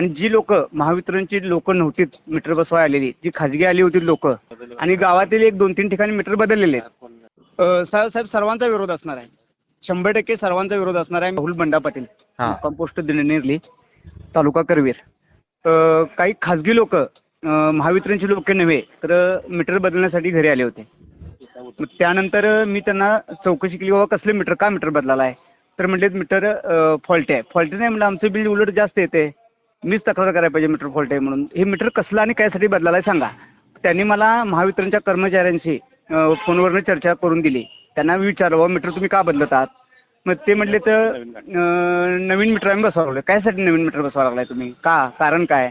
आणि जी लोक महावितरणची लोक नव्हती मीटर बसवाय आलेली जी खाजगी आली होती लोक आणि गावातील एक दोन तीन ठिकाणी मीटर बदललेले साहेब सर्वांचा विरोध असणार आहे. शंभर टक्के सर्वांचा विरोध असणार आहे. राहुल बंडा पाटील. कंपोस्ट निर्ली तालुका करवीर. काही खाजगी लोक महावितरणची लोक नव्हे तर मीटर बदलण्यासाठी घरी आले होते. त्यानंतर मी त्यांना चौकशी केली बाबा कसले मीटर? का मीटर बदलाला आहे? तर म्हणले मीटर फॉल्ट आहे. फॉल्ट नाही? म्हणलं आमचं बिल उलट जास्त येते मीच तक्रार करायला पाहिजे मीटर फॉल्ट आहे म्हणून. हे मीटर कसलं आणि कायसाठी बदलायला आहे सांगा. त्यांनी मला महावितरणच्या कर्मचाऱ्यांशी फोनवरनं चर्चा करून दिली. त्यांना विचारलं बाबा मीटर तुम्ही का बदलत आहात मग ते म्हटले तर नवीन मीटर आम्ही बसवावं लागलं कायसाठी नवीन मीटर बसवा लागलाय तुम्ही? का? कारण काय?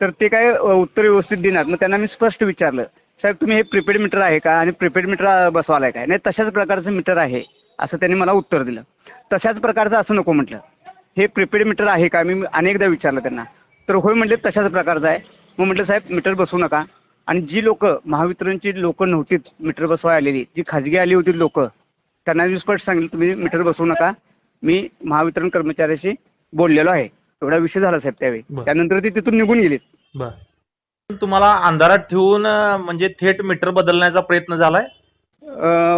तर ते काय उत्तर व्यवस्थित देणार मग त्यांना मी स्पष्ट विचारलं साहेब तुम्ही हे प्रिपेड मीटर आहे का? आणि प्रिपेड मीटर बसवालाय काय? नाही तशाच प्रकारचं मीटर आहे असं त्यांनी मला उत्तर दिलं. तशाच प्रकारचं असं नको म्हटलं. हे प्रीपेड मीटर आहे का? मी अनेकदा विचारलं त्यांना. तर होय म्हटले तशाच प्रकारचं आहे. मग म्हटलं साहेब मीटर बसवू नका. आणि जी लोक महावितरणची लोक नव्हती मीटर बसवाय आलेली जी खाजगी आली होती लोक त्यांना मी स्पष्ट सांगितलं तुम्ही मीटर बसवू नका. मी महावितरण कर्मचाऱ्याशी बोललेलो आहे. एवढा विषय झाला साहेब त्यावेळी. त्यानंतर ते तिथून निघून बर. तुम्हाला अंधारात ठेवून म्हणजे थेट मीटर बदलण्याचा प्रयत्न झालाय?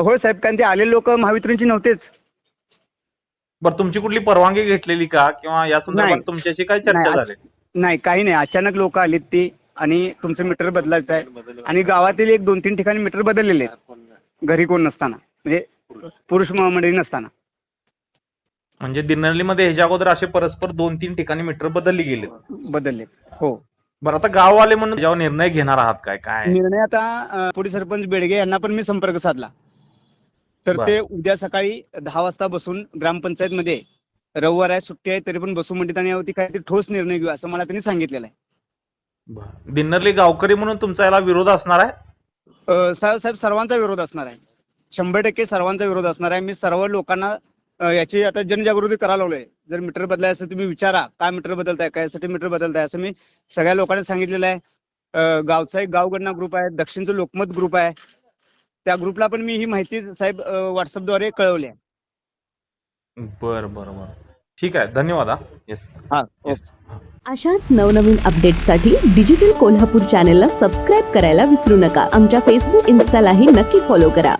होय साहेब कारण ते आलेले लोक महावितरणची नव्हतेच. बर तुमची कुठली परवानगी घेतलेली का? किंवा या संदर्भात नाही. तुमच्याशी काय चर्चा नाही, झाली? नाही काही नाही. अचानक लोक आलीत ती आणि तुमचं मीटर बदलायचं आहे. आणि गावातील एक दोन तीन ठिकाणी मीटर बदललेले आहेत. घरी कोण नसताना. म्हणजे पुरुष मंडळी नसताना. म्हणजे दिनर्लीमध्ये ह्याच्या अगोदर असे परस्पर दोन तीन ठिकाणी मीटर बदलली गेले. बदलले. हो. बरं आता गाववाले म्हणून निर्णय घेणार आहात काय? काय? निर्णय आता अं, पुढे सरपंच बेडगे यांना पण मी संपर्क साधला. तर. ते उद्या सकाळी दहा वाजता बसून ग्रामपंचायत मध्ये रविवार आहे सुट्टी आहे तरी पण बसू म्हणतात आणि यावरती काहीतरी ठोस निर्णय घेऊ असं मला त्यांनी सांगितलेलं आहे. दिन्नरली गावकरी म्हणून तुमचा याला विरोध असणार आहे? साहेब सर्वांचा विरोध असणार आहे. शंभर टक्के सर्वांचा विरोध असणार आहे. मी सर्व लोकांना याची आता जनजागृती करायला लावलोय जर मीटर बदलाय असं तुम्ही विचारा काय मीटर बदलताय कायसाठी मीटर बदलताय असं मी सगळ्या लोकांना सांगितलेलं आहे. गावचा एक गावगणना ग्रुप आहे दक्षिणचं लोकमत ग्रुप आहे. त्या ग्रुपला पण मी ही माहिती साहेब व्हॉट्सअपद्वारे कळवली आहे. बर बर बर. ठीक आहे. धन्यवाद हा. येस हा येस अशाच नवनवीन अपडेट्ससाठी डिजिटल कोल्हापूर चॅनेलला सबस्क्राईब करायला विसरू नका. आमच्या फेसबुक इन्स्टालाही नक्की फॉलो करा.